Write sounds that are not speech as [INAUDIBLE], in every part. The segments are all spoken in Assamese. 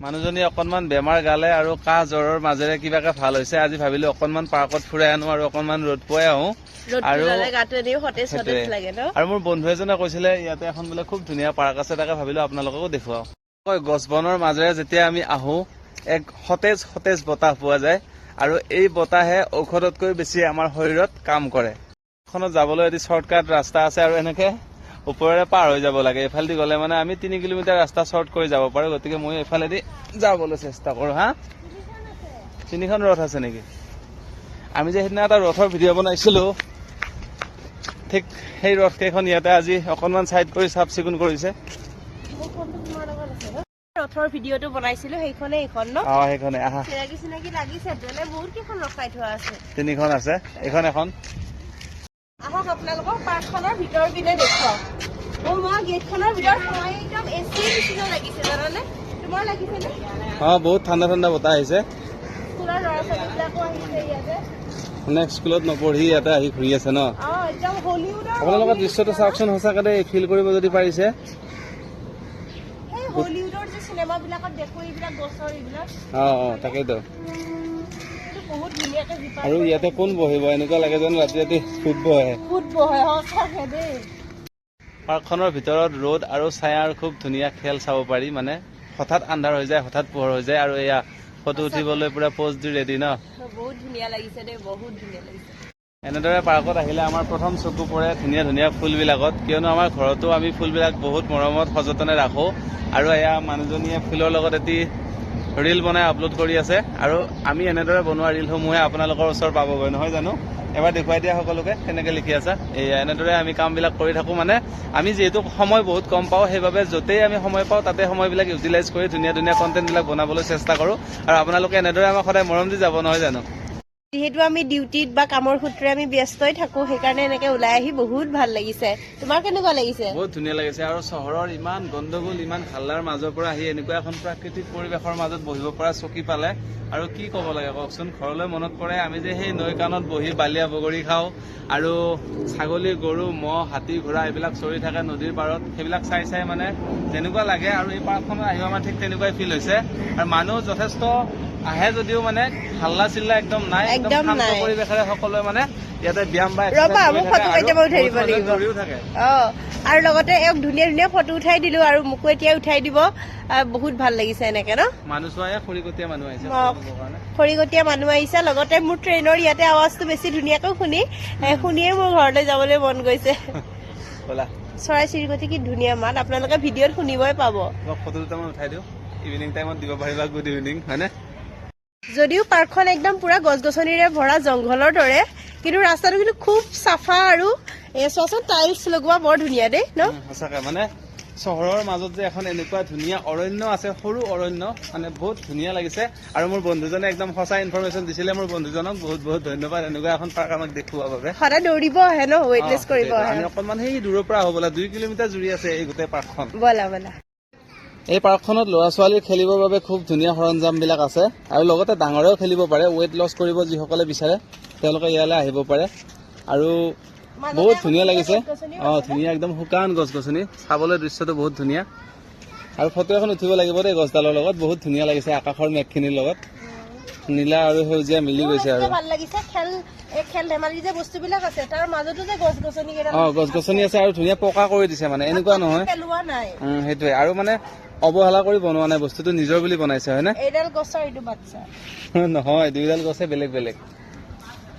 মানুহজনী অকনমান বেমাৰ গালে আৰু কাহ জ্বৰৰ মাজেৰে কিবাকে ভাল হৈছে আজি ভাবিলো অকনমান পাৰ্কত ফুৰাই আনো আৰু অকনমান ৰ'দ পোৱাই আহো। আৰু আৰু মোৰ বন্ধু এজনে কৈছিলে ইয়াতে এখন বোলে খুব ধুনীয়া পাৰ্ক আছে তাকে ভাবিলো আপোনালোককো দেখুৱাও। হয়, গছ বনৰ মাজেৰে যেতিয়া আমি আহো এক সতেজ সতেজ বতাহ পোৱা যায় আৰু এই বতাহে ঔষধতকৈ বেছি আমাৰ শৰীৰত কাম কৰে। খনত যাবলৈ এটি শ্বৰ্টকাট ৰাস্তা আছে আৰু এনেকে ওপৰেৰে পাৰ হৈ যাব লাগে। এইফালেদি গ'লে মানে আমি তিনি কিলোমিটাৰ ৰাস্তা শ্বৰ্ট কৰি যাব পাৰো। গতিকে মই এইফালেদি যাবলৈ চেষ্টা কৰো হা? তিনিখন ৰথ আছে নেকি? আমি যে সেইদিনা এটা ৰথৰ ভিডিঅ' বনাইছিলো ঠিক সেই ৰথ কেইখন ইয়াতে আজি অকনমান চাইড কৰি চাফ চিকুণ কৰিছে। ৰথৰ ভিডিঅ'টো বনাইছিলো সেইখনে এইখন ন? অ সেইখনে আহা। চিনাকি চিনাকি লাগিছে তেনে বহুত কেইখন ৰখাই থোৱা আছে। তিনিখন আছে এইখন এখন। আহক আপোনালোকক পাৰ্কখনৰ ভিতৰ পিনে দেখুৱাওক মোৰ মই গেটখনৰ ভিতৰত সোমাই একদম এচি নিচিনা লাগিছে জানানে? তোমাৰ লাগিছে নে? অ বহুত ঠাণ্ডা ঠাণ্ডা বতাহ আহিছে। স্কুলৰ ল'ৰা ছোৱালীবিলাকো আহিছে ইয়াতে। মানে স্কুলত নপঢ়ি ইয়াতে আহি ঘূৰি আছে ন? আপোনালোকৰ দৃশ্যটো চাওকচোন সঁচাকে দেই ফিল কৰিব যদি পাৰিছে। সেই হলিউডৰ যে চিনেমাবিলাকত দেখো এইবিলাক গছৰ এইবিলাক। অ অ তাকেইতো। আৰু ইয়াতে কোন বহিব? এনেকুৱা লাগে যেন ৰাতি ৰাতি ফুট বহে। ফুট বহে সঁচাকে দেই। পাৰ্কখনৰ ভিতৰত ৰ'দ আৰু ছায়াৰ খুব ধুনীয়া খেল চাব পাৰি মানে হঠাৎ আন্ধাৰ হৈ যায় হঠাৎ পোহৰ হৈ যায় আৰু এয়া ফটো উঠিবলৈ পুৰা প'জ দি ৰেডি ন? বহুত ধুনীয়া লাগিছে দেই বহুত ধুনীয়া লাগিছে। এনেদৰে পাৰ্কত আহিলে আমাৰ প্ৰথম চকু পৰে ধুনীয়া ধুনীয়া ফুলবিলাকত কিয়নো আমাৰ ঘৰতো আমি ফুলবিলাক বহুত মৰমত সযতনে ৰাখো। আৰু এয়া মানুহজনীয়ে ফুলৰ লগত এটি ৰিল বনাই আপলোড কৰি আছে আৰু আমি এনেদৰে বনোৱা ৰিলসমূহে আপোনালোকৰ ওচৰ পাবগৈ নহয় জানো? এবাৰ দেখুৱাই দিয়া সকলোকে কেনেকে লিখি আছা? এয়া এনেদৰে আমি কামবিলাক কৰি থাকো মানে আমি যিহেতু সময় বহুত কম পাওঁ সেইবাবে য'তেই আমি সময় পাওঁ তাতে সময়বিলাক ইউটিলাইজ কৰি ধুনীয়া ধুনীয়া কণ্টেণ্টবিলাক বনাবলৈ চেষ্টা কৰোঁ। আৰু আপোনালোকে এনেদৰে আমাক সদায় মৰম দি যাব নহয় জানো? যিহেতু আমি ডিউটিত বা কামৰ সূত্ৰে আমি ব্যস্তই থাকো সেইকাৰণে এনেকে ওলাই আহি বহুত ভাল লাগিছে। তোমাৰ কেনেকুৱা লাগিছে? বহুত ধুনীয়া লাগিছে আৰু চহৰৰ ইমান গণ্ডগোল ইমান হাল্লাৰ মাজৰ পৰা আহি এনেকুৱা এখন প্ৰাকৃতিক পৰিৱেশৰ মাজত বহিব পৰা চকী পালে। আৰু কি ক'ব লাগে কওকচোন? ঘৰলৈ মনত পৰে আমি যে সেই নৈ কাণত বহি বালিয়া বগৰী খাওঁ আৰু ছাগলী গৰু ম'হ হাতী ঘোঁৰা এইবিলাক চৰি থাকে নদীৰ পাৰত। সেইবিলাক চাই চাই মানে যেনেকুৱা লাগে আৰু এই পাৰ্কখনত আহিব আমাৰ ঠিক তেনেকুৱাই ফিল হৈছে। আৰু মানুহ যথেষ্ট আহে যদিও মানে হাল্লা চিল্লা একদম নাই একদম শান্ত। পৰিৱেশেৰে সকলোৱে মানে ইয়াতে ব্যায়াম বা ৰ'বা, মোক ফটো আৰু উঠাই দিব লাগিব। অ লগতে এক ধুনীয়া ধুনীয়া ফটো উঠাই দিলো আৰু মোকো এতিয়া উঠাই দিব। বহুত ভাল লাগিছে এনেকে ন? মানুহ চোৱাই খৰিকটীয়া মানুহ আহিছে। খৰিকটীয়া মানুহ আহিছে লগতে মোৰ ট্ৰেইনৰ ইয়াতে আৱাজটো বেছি ধুনীয়াকৈ শুনি শুনিয়ে মোৰ ঘৰলৈ যাবলৈ মন গৈছে। চৰাই চিৰিকটি কি ধুনীয়া মাত আপোনালোকে ভিডিঅ'ত শুনিবই পাব। ফটো দুটামান উঠাই দিওঁ। ইভিনিং টাইমত দিব পাৰিবা গুড ইভিনিং হয়নে? যদিও পাৰ্কখন একদম পুৰা গছ গছনিৰে ভৰা জংঘলৰ দৰে কিন্তু ৰাস্তাটো কিন্তু খুব চাফা আৰু এ চোৱাচোন টাইলছ লগোৱা বৰ ধুনীয়া দেই ন? সঁচাকে মানে চহৰৰ মাজত যে এখন এনেকুৱা ধুনীয়া অৰণ্য আছে সৰু অৰণ্য মানে বহুত ধুনীয়া লাগিছে। আৰু মোৰ বন্ধুজনে একদম সঁচা ইনফৰমেশ্যন দিছিলে মোৰ বন্ধুজনক বহুত বহুত ধন্যবাদ এনেকুৱা এখন পাৰ্ক আমাক দেখুওৱাৰ বাবে। সদায় দৌৰিব আহে ন ৱেইটলেছ কৰিব। আহে। অকণমান সেই দূৰৰ পৰা আহো বোলা দুই কিলোমিটাৰ জুৰি আছে এই গোটেই পাৰ্কখন ব'লা ব'লা। এই পাৰ্কখনত ল'ৰা ছোৱালীৰ খেলিবৰ বাবে খুব ধুনীয়া সৰঞ্জাম বিলাক আছে আৰু লগতে ডাঙৰেও খেলিব পাৰে ৱেইট লছ কৰিব যিসকলে বিচাৰে তেওঁলোকে ইয়ালৈ আহিব পাৰে। আৰু বহুত ধুনীয়া লাগিছে। অ ধুনীয়া একদম শুকান গছ গছনি চাবলৈ দৃশ্যটো বহুত ধুনীয়া। আৰু ফটো এখন উঠিব লাগিব দেই গছডালৰ লগত। বহুত ধুনীয়া লাগিছে আকাশৰ মেঘখিনিৰ লগত। নীলা আৰু সেউজীয়া মিলি গৈছে আৰু। মোৰ ভাল লাগিছে খেল এই খেল ধেমালি যে বস্তুবিলাক আছে তাৰ মাজতো যে গছ গছনি কেইডাল অ গছ গছনি আছে আৰু ধুনীয়া পকা কৰি দিছে মানে এনেকুৱা নহয়। সেইটোৱে। আৰু মানে অৱহেলা কৰি বনোৱা নাই বস্তুটো নিজৰ বুলি বনাইছে হয়নে? এইডাল গছৰ এইটো বাচ্ছা [LAUGHS] নহয় দুইডাল গছে বেলেগ বেলেগ।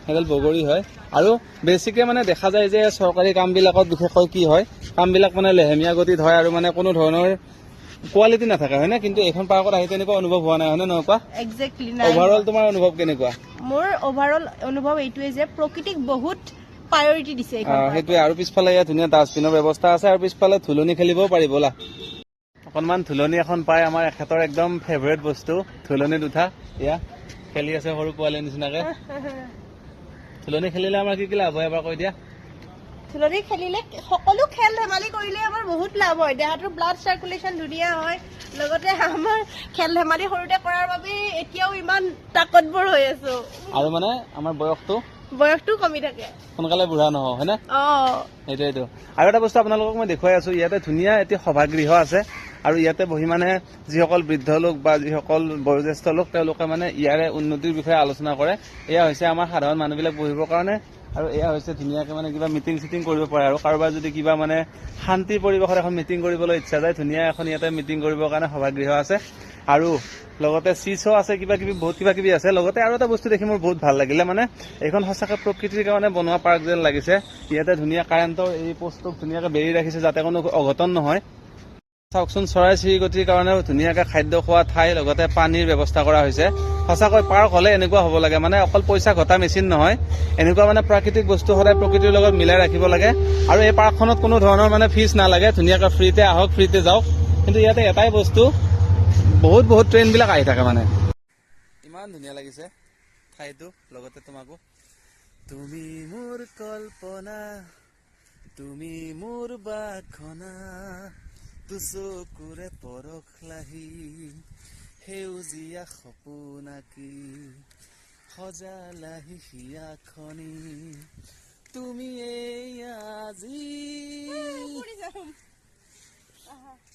সেইডাল বগৰী হয়। আৰু বেছিকে মানে দেখা যায় যে চৰকাৰী কামবিলাকত বিশেষকৈ কি হয় কামবিলাক মানে লেহেমীয়া গতিত হয় আৰু মানে কোনো ধৰণৰ কোৱালিটি নাথাকে হয়নে? কিন্তু এইখন পাৰ্কত আহি তেনেকুৱা অনুভৱ হোৱা নাই হয়নে নহয় কোৱা? একজেক্টলি নাই অভাৰঅল তোমাৰ অনুভৱ কেনেকুৱা? মোৰ অভাৰঅল অনুভৱ এইটোৱে যে প্ৰকৃতিক বহুত প্ৰায়ৰিটি দিছে। সেইটোৱে। আৰু পিছফালে ইয়াত ধুনীয়া ডাষ্টবিনৰ ব্যৱস্থা আছে আৰু পিছফালে ধুলনি খেলিবও পাৰি ব'লা। অকণমান ধুলনি এখন পাই আমাৰ এখেতৰ একদম ফেভৰেট বস্তু ধুলনিত উঠা। এয়া খেলি আছে সৰু পোৱালীৰ নিচিনাকে। ধুলনি খেলিলে আমাৰ কি কি লাভ হয় এবাৰ কৈ দিয়া? ধুলনি খেলিলে সকলো খেল ধেমালি কৰিলে আমাৰ বহুত লাভ হয়। দেহাটোৰ ব্লাড চাৰ্কুলেশ্যন ধুনীয়া হয়। লগতে আমাৰ খেল ধেমালি সৰুতে কৰাৰ বাবে এতিয়াও ইমান তাকতবৰ হৈ আছো। আৰু মানে আমাৰ বয়সটো? বয়সটো কমি থাকে। সোনকালে বুঢ়া নহওঁ হয়নে? অ। সেইটোৱেইটো আৰু এটা বস্তু আপোনালোকক মই দেখুৱাই আছো ইয়াতে ধুনীয়া এটি সভাগৃহ আছে। আৰু ইয়াতে বহি মানে যিসকল বৃদ্ধ লোক বা যিসকল বয়োজ্যেষ্ঠ লোক তেওঁলোকে মানে ইয়াৰে উন্নতিৰ বিষয়ে আলোচনা কৰে। এয়া হৈছে আমাৰ সাধাৰণ মানুহবিলাক বহিবৰ কাৰণে আৰু এয়া হৈছে ধুনীয়াকে মানে কিবা মিটিং চিটিং কৰিব পাৰে আৰু কাৰোবাৰ যদি কিবা মানে শান্তিৰ পৰিৱেশত এখন মিটিং কৰিবলৈ ইচ্ছা যায় ধুনীয়া এখন ইয়াতে মিটিং কৰিবৰ কাৰণে সভাগৃহ আছে। আৰু লগতে চিচো আছে কিবা কিবি বহুত কিবা কিবি আছে। লগতে আৰু এটা বস্তু দেখি মোৰ বহুত ভাল লাগিলে মানে এইখন সঁচাকে প্ৰকৃতিৰ কাৰণে বনোৱা পাৰ্ক যেন লাগিছে। ইয়াতে ধুনীয়া কাৰেণ্টৰ এই পোষ্টটোক ধুনীয়াকে বেৰি ৰাখিছে যাতে কোনো অঘটন নহয়। চাওকচোন চৰাই চিৰিকটিৰ কাৰণেও ধুনীয়াকে খাদ্য খোৱা ঠাই লগতে পানীৰ ব্যৱস্থা কৰা হৈছে। সঁচাকৈ পাৰ্ক হলে এনেকুৱা হ'ব লাগে মানে অকল পইচা ঘটা মেচিন নহয় এনেকুৱা মানে প্ৰাকৃতিক বস্তু সদায় প্ৰকৃতিৰ লগত মিলাই ৰাখিব লাগে। আৰু এই পাৰ্কখনত কোনো ধৰণৰ মানে ফিজ নালাগে ধুনীয়াকৈ ফ্ৰীতে আহক ফ্ৰীতে যাওক। কিন্তু ইয়াতে এটাই বস্তু বহুত বহুত ট্ৰেইনবিলাক আহি থাকে মানে। ইমান ধুনীয়া লাগিছে ঠাইটো লগতে তোমাকো। তুমি মোৰ কল্পনা তুমি মোৰ বাসনা তুচকুৰে পৰশ লাহি সেউজীয়া সপোনাকি সজালাহি হিয়াখনি তুমি এই আজি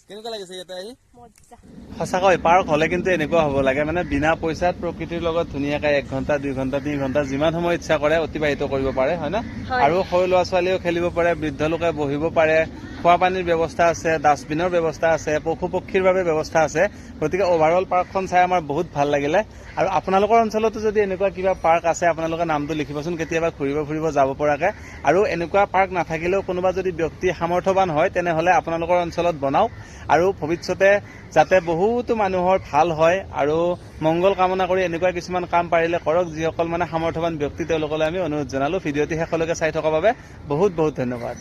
কেনেকুৱা লাগিছে ইয়াতে আহি? মজা। সঁচাকৈ পাৰ্ক হলে কিন্তু এনেকুৱা হ'ব লাগে মানে বিনা পইচাত প্ৰকৃতিৰ লগত ধুনীয়াকে এক ঘন্টা দুই ঘন্টা তিনি ঘন্টা যিমান সময় ইচ্ছা কৰে অতিবাহিত কৰিব পাৰে হয় না হয়। আৰু সৰু ল'ৰা ছোৱালীও খেলিব পাৰে বৃদ্ধ লোকে বহিব পাৰে খোৱা পানীৰ ব্যৱস্থা আছে ডাষ্টবিনৰ ব্যৱস্থা আছে পশু পক্ষীৰ বাবে ব্যৱস্থা আছে। গতিকে অভাৰঅল পাৰ্কখন চাই আমাৰ বহুত ভাল লাগিলে। আৰু আপোনালোকৰ অঞ্চলতো যদি এনেকুৱা কিবা পাৰ্ক আছে আপোনালোকে নামটো লিখিবচোন কেতিয়াবা ঘূৰিব ফুৰিব যাব পৰাকে। আৰু এনেকুৱা পাৰ্ক নাথাকিলেও কোনোবা যদি ব্যক্তি সামৰ্থৱান হয় তেনেহলে আপোনালোকৰ অঞ্চলত বনাওক। আৰু ভৱিষ্যতে যাতে বহুতো মানুহৰ ভাল হয় আৰু মংগল কামনা কৰি এনেকুৱা কিছুমান কাম পাৰিলে কৰক যিসকল মানে সামৰ্থৱান ব্যক্তি তেওঁলোকলৈ আমি অনুৰোধ জনালো। ভিডিঅ'টি শেষলৈকে চাই থকাৰ বাবে বহুত বহুত ধন্যবাদ।